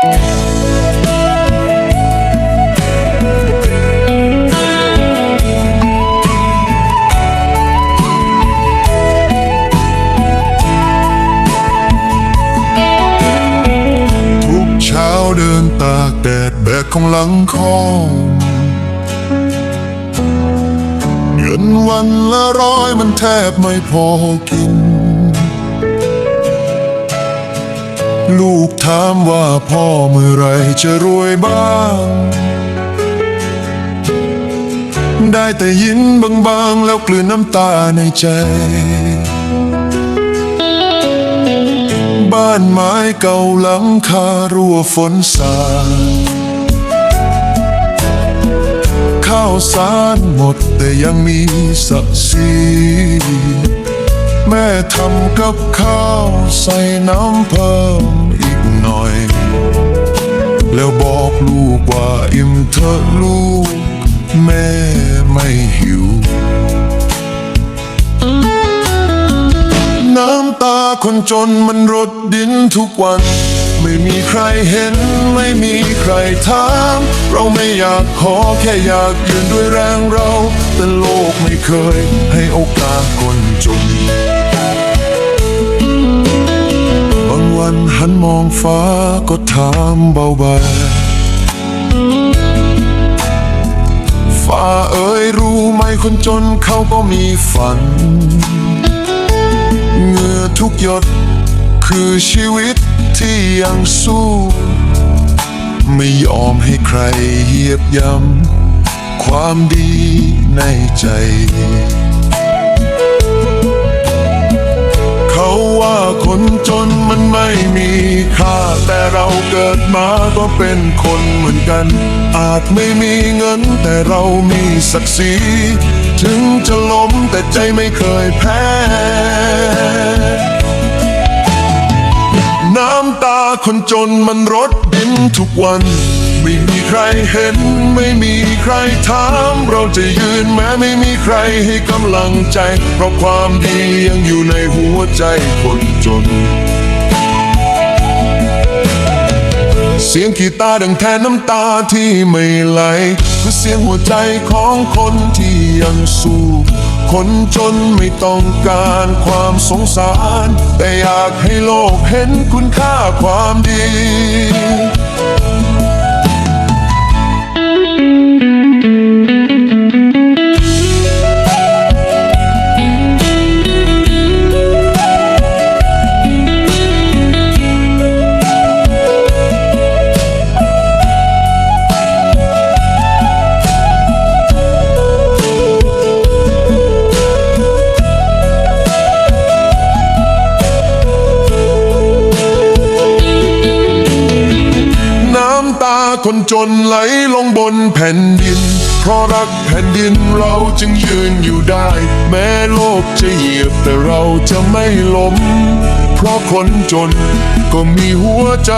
ทุกเช้าเดินตากแดดแบกของหลังคอเงินวันละร้อยมันแทบไม่พอกิน ลูกถามว่าพ่อเมื่อไรจะรวยบ้าง ได้แต่ยินบางๆ แล้วกลืนน้ำตาในใจ บ้านไม้เก่าหลังคารั่วฝนสาดข้าวสารหมดแต่ยังมีสักสี ทำกับข้าวใส่น้ำเพิ่มอีกหน่อย แล้วบอกลูกว่าอิ่มเถอะลูก แม่ไม่หิว น้ำตาคนจนมันรดดินทุกวัน ไม่มีใครเห็นไม่มีใครถาม เราไม่อยากขอแค่อยากยืนด้วยแรงเรา แต่โลกไม่เคยให้โอกาส หันมองฟ้าก็ถามเบาๆฟ้าเอ๋ยรู้ไหมคนจนเขาก็มีฝัน เงื่อทุกหยดคือชีวิตที่ยังสู้ ไม่ยอมให้ใครเหยียบย่ำความดีในใจ คนจนมันไม่มีค่า แต่เราเกิดมาก็เป็นคนเหมือนกัน อาจไม่มีเงินแต่เรามีศักดิ์ศรีถึงจะล้มแต่ใจไม่เคยแพ้ น้ำตาคนจนมันรดดินทุกวัน ไม่มีใครเห็น ไม่มีใครถาม เราจะยืนแม้ไม่มีใครให้กำลังใจ เพราะความดียังอยู่ในหัวใจคนจน เสียงกีตาร์ดังแทนน้ำตาที่ไม่ไหลคือเสียงหัวใจของคนที่ยังสู้คนจนไม่ต้องการความสงสาร แต่อยากให้โลกเห็นคุณค่าความดี จนไหลลงบนแผ่นดิน เพราะรักแผ่นดินเราจึงยืนอยู่ได้ แม้โลกจะเหยียบแต่เราจะไม่ล้ม เพราะคนจนก็มีหัวใจ